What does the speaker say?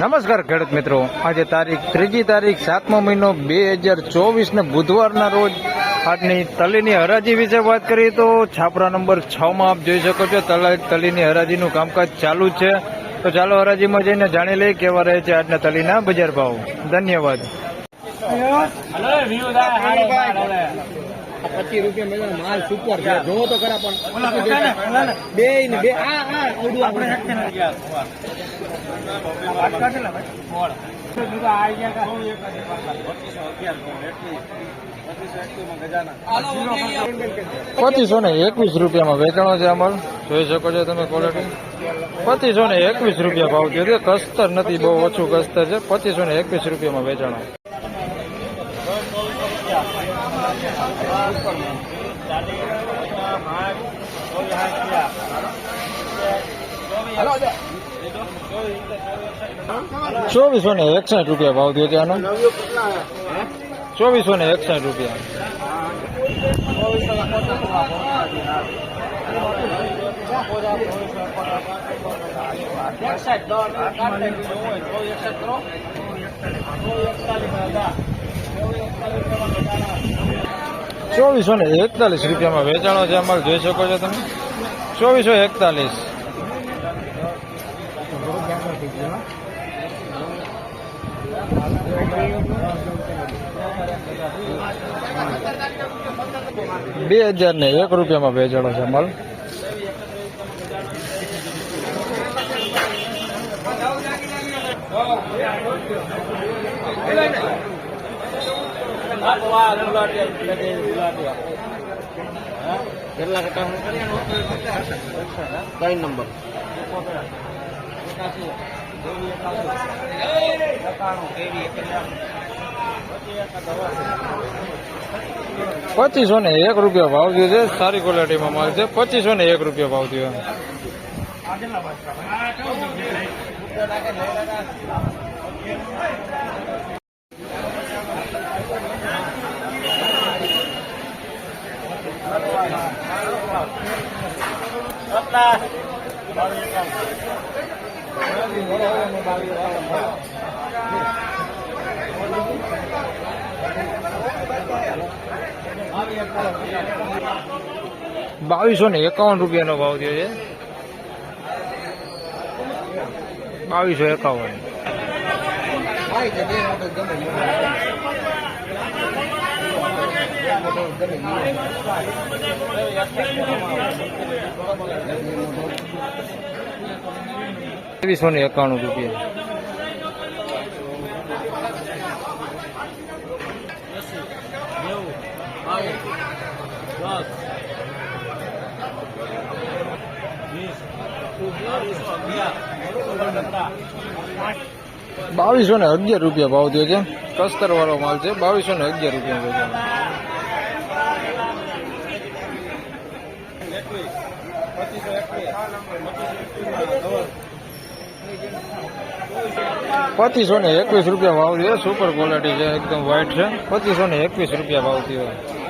નમસ્કાર ખેડૂત મિત્રો. આજે તારીખ ત્રીજી તારીખ સાતમો મહિનો બે હજાર ચોવીસ ને બુધવારના રોજ આજની તલીની હરાજી વિશે વાત કરીએ તો છાપરા નંબર છ માં આપ જોઈ શકો છો, તલા તલીની હરાજીનું કામકાજ ચાલુ છે. તો ચાલો હરાજીમાં જઈને જાણી લઈએ કેવા રહે છે આજના તલીના બજાર ભાવ. ધન્યવાદ. પચીસ રૂપિયા મેળવે માલ સુપર છે. જોવો તો ખરા પણ બે ને બે આ આ આવડું આપણે પચીસો ને એકવીસ રૂપિયામાં વેચાણો છે અમારું. જોઈ શકો છો તમે ક્વોલિટી પચીસો ને એકવીસ રૂપિયા ભાવ થયો છે. કસ્તર નથી બહુ ઓછું કસ્તર છે. પચીસો ને એકવીસ રૂપિયામાં વેચાણો. ચોવીસો ને એકસઠ રૂપિયા ભાવ થયો છે ચોવીસો ને એકસઠ રૂપિયા. ચોવીસો ને એકતાલીસ રૂપિયામાં વેચાણો છે અમારે જોઈ શકો છો તમે. ચોવીસો એકતાલીસ. બે હજાર ને એક રૂપિયામાં વેચાણો છે માલ કેટલા કટા કઈ નંબર પચીસો ને એક રૂપિયા ભાવ થયો છે. સારી ક્વોલિટીમાં માલ છે. પચીસો ને એક રૂપિયા ભાવ થયો બાવીસો ને એકાવન રૂપિયાનો ભાવ થયો છે. બાવીસો એકાવન. ત્રેવીસો ને એકાણું રૂપિયા. બાવીસો ને અગિયાર રૂપિયા ભાવ થયો છે. કસ્તર વાળો માલ છે. બાવીસો ને અગિયાર રૂપિયા વેચાણ પચીસો ને એકવીસ રૂપિયા ભાવ છે સુપર ક્વોલિટી છે, એકદમ વ્હાઈટ છે. પચીસો ને એકવીસ રૂપિયા ભાવ થયો